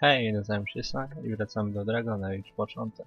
Hej, nazywam się Isa i wracamy do Dragona, już początek.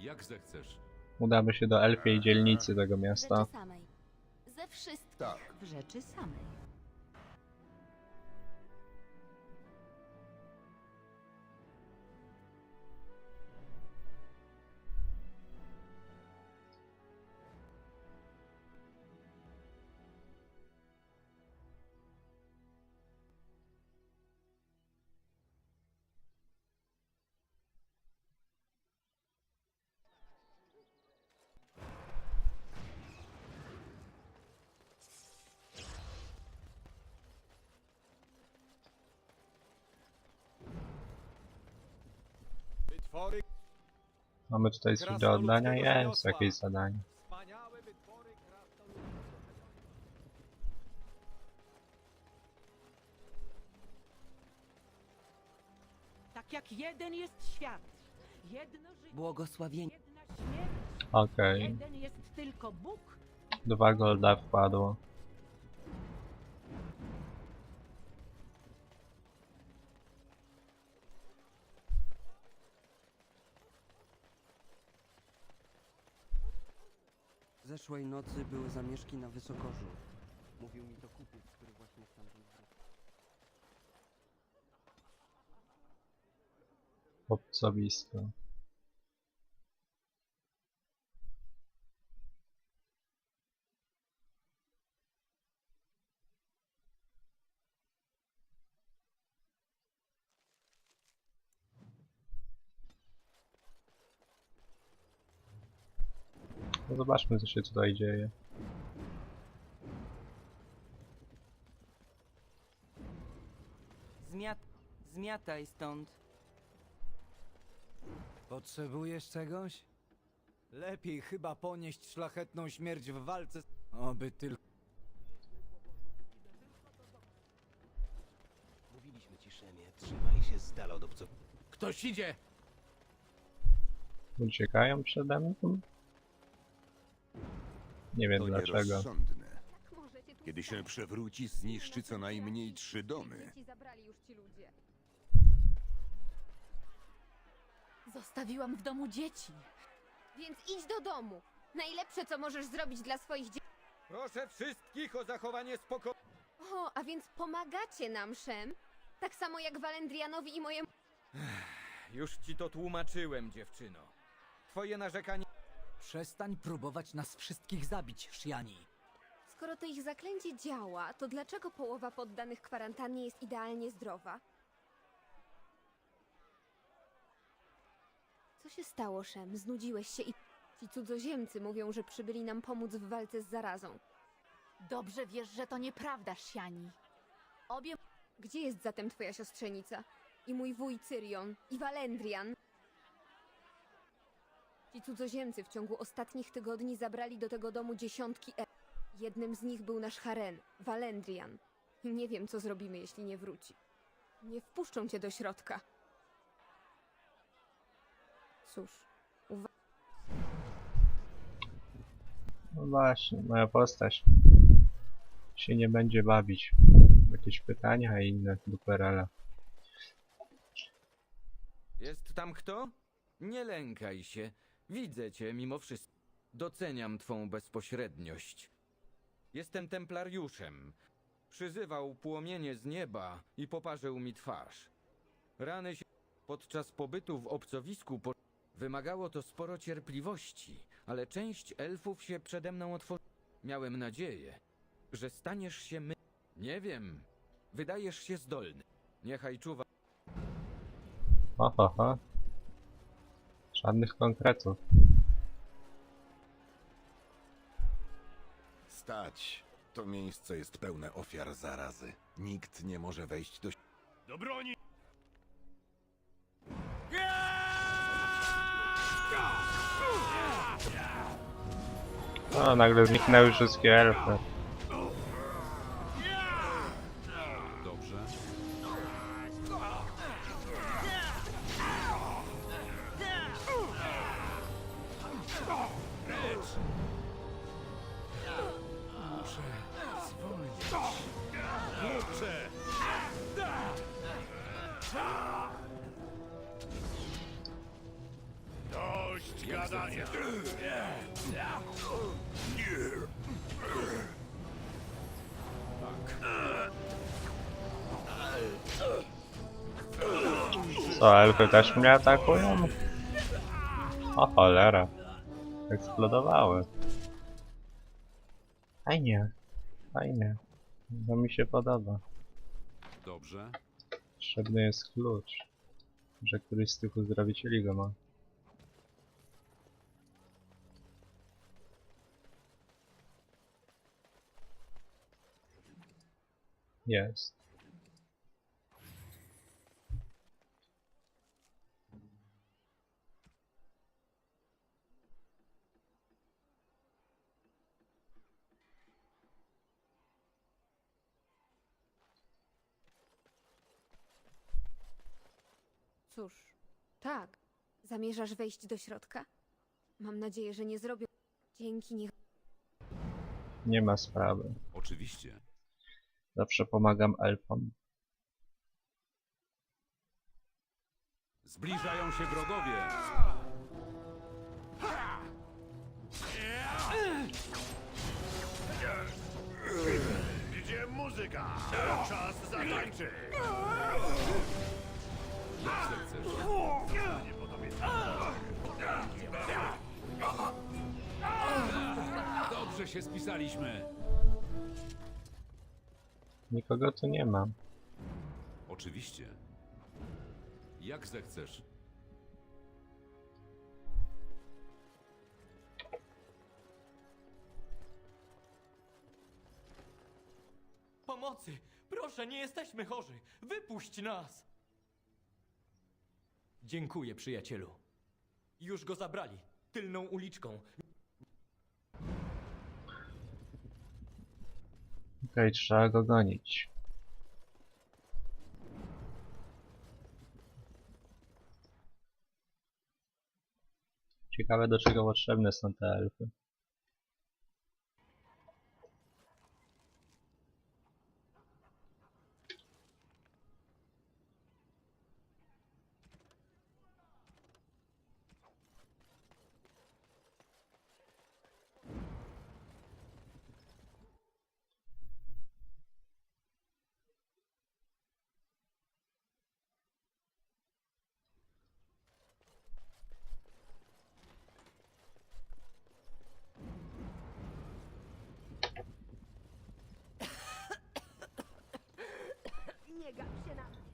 Jak zechcesz. Udamy się do elfiej dzielnicy tego miasta. Rzeczy samej. Ze wszystkich Tak. w rzeczy samej. Wytwory Mamy tutaj coś do oddania? Jest jakieś zadanie. wspaniałe wytwory krasnoludzkiego. Tak jak jeden jest świat, jedno życie, Błogosławieni. jedna śmierć, Okej, jeden jest tylko Bóg, dwa golda wpadło. Zeszłej nocy były zamieszki na Wysokorzu. Mówił mi to kupiec, który właśnie stamtąd wrócił. Obcowisko. No zobaczmy co się tutaj dzieje. Zmiat... Zmiataj stąd. Potrzebujesz czegoś? Lepiej chyba ponieść szlachetną śmierć w walce. Oby tylko. Mówiliśmy ci, Szemie, trzymaj się z dala od obców. Ktoś idzie! Uciekają przede mną? Nie wiem To dlaczego. nierozsądne. Kiedy się przewróci, zniszczy co najmniej trzy domy. Dzieci zabrali już ci ludzie. Zostawiłam w domu dzieci. Więc idź do domu. Najlepsze, co możesz zrobić dla swoich dzieci. Proszę wszystkich o zachowanie spokoju. O, a więc pomagacie nam, Szem? Tak samo jak Walendrianowi i mojemu... Już ci to tłumaczyłem, dziewczyno. Twoje narzekanie... Przestań próbować nas wszystkich zabić, Shiani. Skoro to ich zaklęcie działa, to dlaczego połowa poddanych kwarantannie jest idealnie zdrowa? Co się stało, Szem? Znudziłeś się i... Ci cudzoziemcy mówią, że przybyli nam pomóc w walce z zarazą. Dobrze wiesz, że to nieprawda, Siani. Obie Gdzie jest zatem twoja siostrzenica? I mój wuj Cyrion? I Walendrian? Ci cudzoziemcy w ciągu ostatnich tygodni zabrali do tego domu dziesiątki e... Jednym z nich był nasz Haren, Walendrian. Nie wiem, co zrobimy, jeśli nie wróci. Nie wpuszczą cię do środka. Cóż, No właśnie, moja postać się nie będzie bawić. Jakieś pytania i inne duperele. Jest tam kto? Nie lękaj się. Widzę cię mimo wszystko. Doceniam twą bezpośredniość. Jestem templariuszem. Przyzywał płomienie z nieba i poparzył mi twarz. Rany się podczas pobytu w obcowisku po... wymagało to sporo cierpliwości, ale część elfów się przede mną otworzyła. Miałem nadzieję, że staniesz się my. Nie wiem. Wydajesz się zdolny. Niechaj czuwa. Ho. Żadnych konkretów. Stać! To miejsce jest pełne ofiar zarazy. Nikt nie może wejść do... Do broni! O, nagle zniknęły wszystkie elfy. Zadanie. Co, elfy też mnie atakują? O cholera. Eksplodowały. Fajnie. Fajnie. To mi się podoba. Dobrze. Potrzebny jest klucz. Że któryś z tych uzdrowicieli go ma. Jest. Cóż, tak. Zamierzasz wejść do środka? Mam nadzieję, że nie zrobią. Dzięki, niech. Nie ma sprawy. Oczywiście. Zawsze pomagam elfom. Zbliżają się wrogowie. Gdzie muzyka? Czas zatańczyć! Dobrze się spisaliśmy. Nikogo tu nie ma. Oczywiście. Jak zechcesz. Pomocy! Proszę, nie jesteśmy chorzy! Wypuść nas! Dziękuję, przyjacielu. Już go zabrali. Tylną uliczką. Okej, trzeba go gonić. Ciekawe do czego potrzebne są te elfy.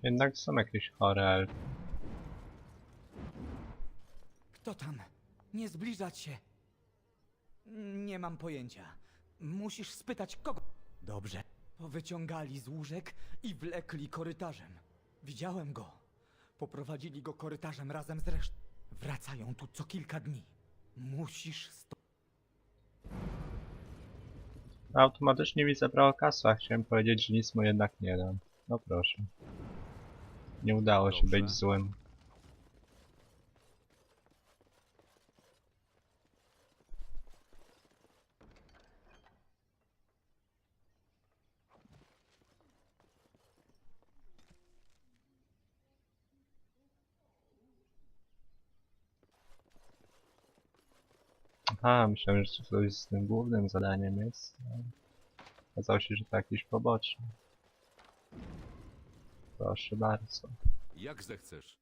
Jednak są jakieś chore elfy. Kto tam? Nie zbliżać się. Nie mam pojęcia. Musisz spytać kogo. Dobrze. Powyciągali z łóżek i wlekli korytarzem. Widziałem go. Poprowadzili go korytarzem razem z resztą. Wracają tu co kilka dni. Musisz sto... Automatycznie mi zabrało kasę, a chciałem powiedzieć, że nic mu jednak nie dam. No proszę. Nie udało się Dobrze. być złym. Aha, myślałem, że coś z tym głównym zadaniem jest. Okazało się, że to jakieś poboczne. Proszę bardzo. Jak zechcesz.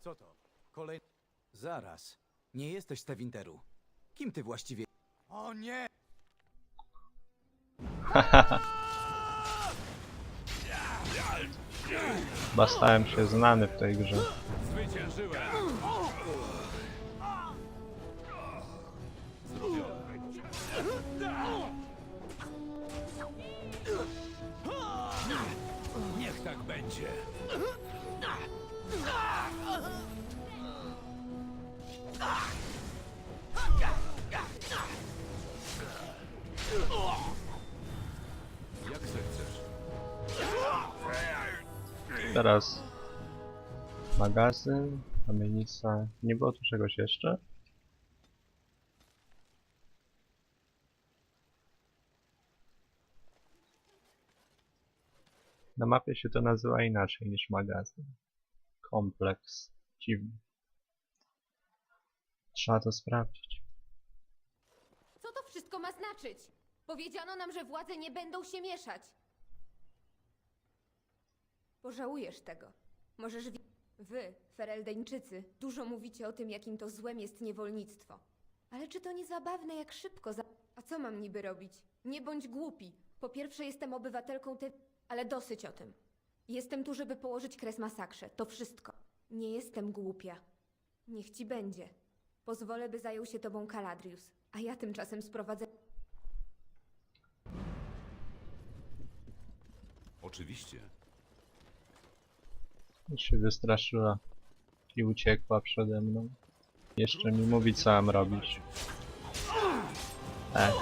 Co to? Kolej... Zaraz. Nie jesteś z Tewinteru. Kim ty właściwie... O nie! Chyba stałem się znany w tej grze. Zwyciężyłem. Będzie. Jak zechcesz. Teraz magazyn, kamienica. Nie było tu czegoś jeszcze? Na mapie się to nazywa inaczej niż magazyn. Kompleks. Dziwny. Trzeba to sprawdzić. Co to wszystko ma znaczyć? Powiedziano nam, że władze nie będą się mieszać. Pożałujesz tego. Możesz wi- Wy, Fereldeńczycy, dużo mówicie o tym, jakim to złem jest niewolnictwo. Ale czy to nie zabawne, jak szybko za... A co mam niby robić? Nie bądź głupi. Po pierwsze jestem obywatelką te... Ale dosyć o tym. Jestem tu, żeby położyć kres masakrze. To wszystko. Nie jestem głupia. Niech ci będzie. Pozwolę, by zajął się tobą Kaladrius, a ja tymczasem sprowadzę... Oczywiście. Już się wystraszyła i uciekła przede mną. Jeszcze mi mówi co mam robić. E.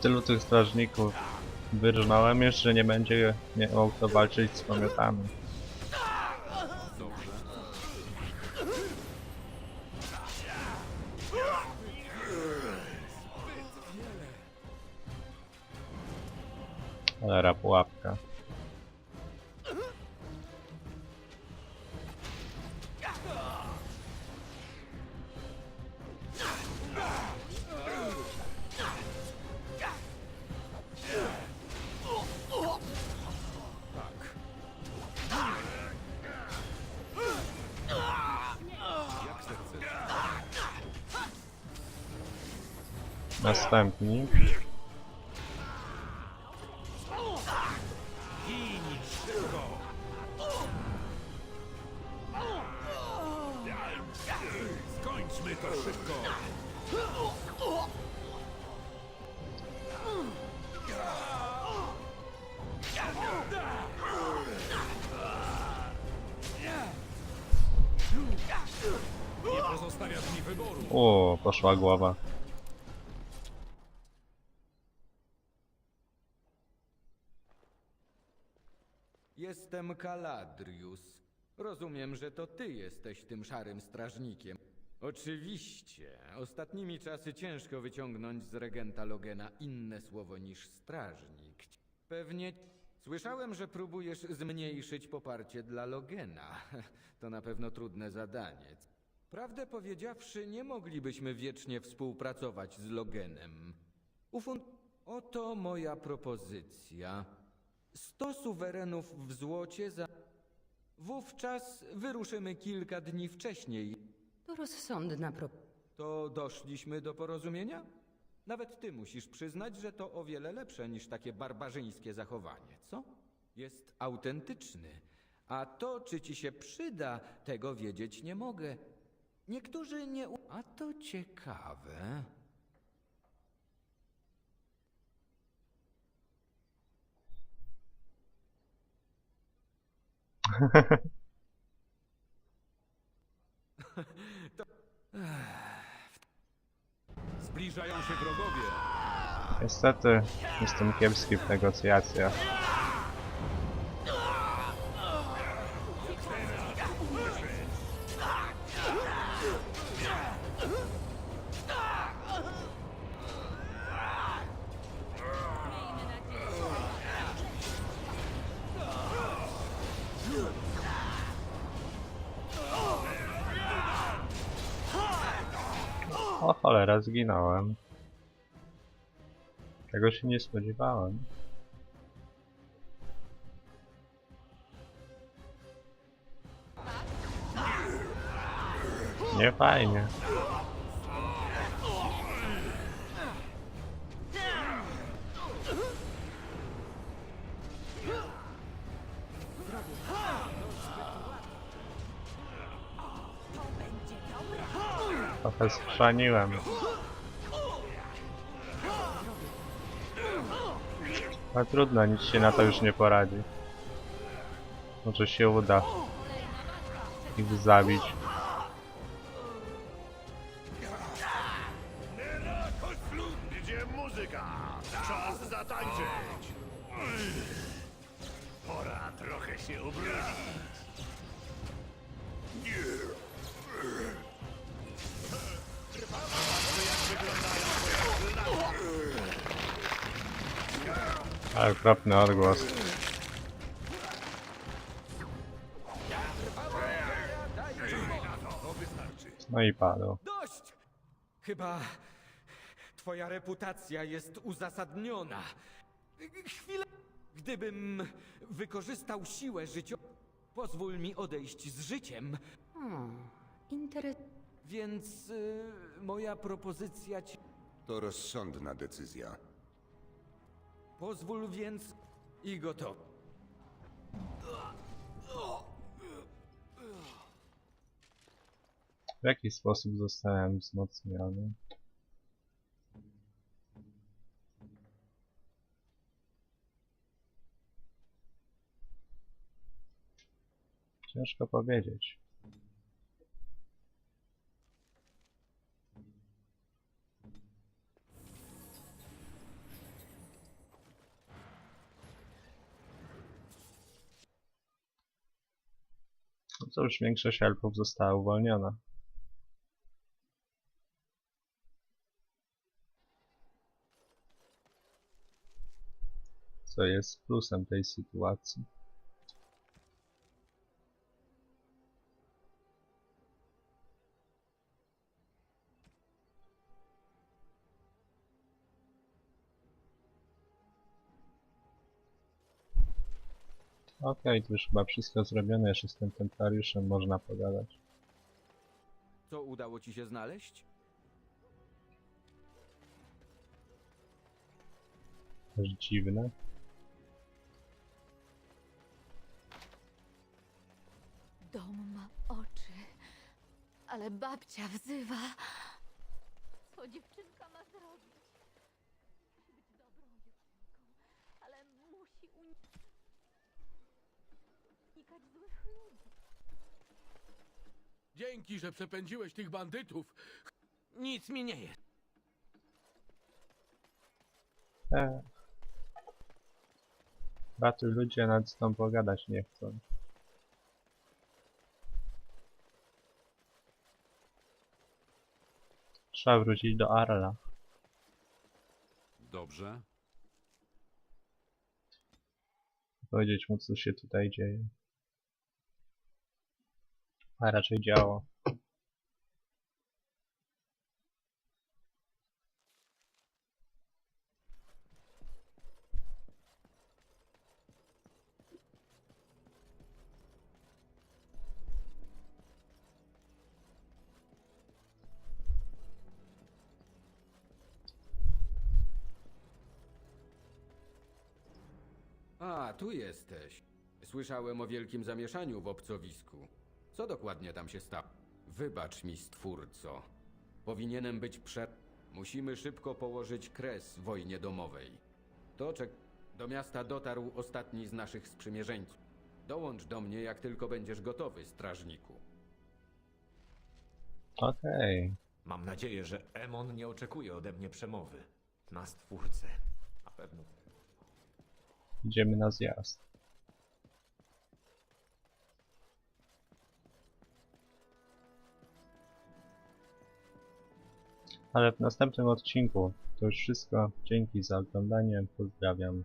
Tylu tych strażników wyrżnąłem że nie będzie miał kto walczyć z pomiotami. Cholera, pułapka. Następni. Skończmy to szybko. Nie Jestem Kaladrius. Rozumiem, że to ty jesteś tym szarym strażnikiem. Oczywiście. Ostatnimi czasy ciężko wyciągnąć z regenta Logena inne słowo niż strażnik. Pewnie słyszałem, że próbujesz zmniejszyć poparcie dla Logena. To na pewno trudne zadanie. Prawdę powiedziawszy, nie moglibyśmy wiecznie współpracować z Logenem. Ufun... Oto moja propozycja. Sto suwerenów w złocie za... Wówczas wyruszymy kilka dni wcześniej. To rozsądna pro... To doszliśmy do porozumienia? Nawet ty musisz przyznać, że to o wiele lepsze niż takie barbarzyńskie zachowanie, co? Jest autentyczny. A to, czy ci się przyda, tego wiedzieć nie mogę. Niektórzy nie... u- A to ciekawe. Zbliżają się wrogowie. Niestety jestem kiepski w negocjacjach. Zginąłem. Tego się nie spodziewałem. Nie fajnie. Trochę schrzaniłem. Ale trudno, nic się na to już nie poradzi. Może się uda ich zabić. Gdzie muzyka? Czas zatańczyć! Pora trochę się ubrudzić. Ale okropny odgłos. No i padł. Dość! Chyba twoja reputacja jest uzasadniona. Chwilę. Gdybym wykorzystał siłę życiową, pozwól mi odejść z życiem, Interes... więc y, moja propozycja ci... To rozsądna decyzja. Pozwól więc i gotowe. W jaki sposób zostałem wzmocniony? Ciężko powiedzieć. No cóż, większość elfów została uwolniona. Co jest plusem tej sytuacji. Okej, to już chyba wszystko zrobione, jeszcze z tym templariuszem można pogadać. Co udało ci się znaleźć? Też dziwne. Dom ma oczy, ale babcia wzywa. Co dziewczynka ma zrobić? Musi być dobrą dziewczynką, ale musi unikać złych ludzi. Dzięki, że przepędziłeś tych bandytów. Nic mi nie jest. E. Ratuj ludzie nad z tą pogadać nie chcą. Trzeba wrócić do Arla. Dobrze. Powiedzieć mu co się tutaj dzieje. A raczej. A, tu jesteś. Słyszałem o wielkim zamieszaniu w obcowisku. Co dokładnie tam się stało? Wybacz mi, stwórco. Powinienem być prze... Musimy szybko położyć kres wojnie domowej. To czek... Do miasta dotarł ostatni z naszych sprzymierzeńców. Dołącz do mnie, jak tylko będziesz gotowy, strażniku. Okej. Mam nadzieję, że Emon nie oczekuje ode mnie przemowy. Na stwórcę. Na pewno. Idziemy na zjazd. Ale w następnym odcinku to już wszystko. Dzięki za oglądanie. Pozdrawiam.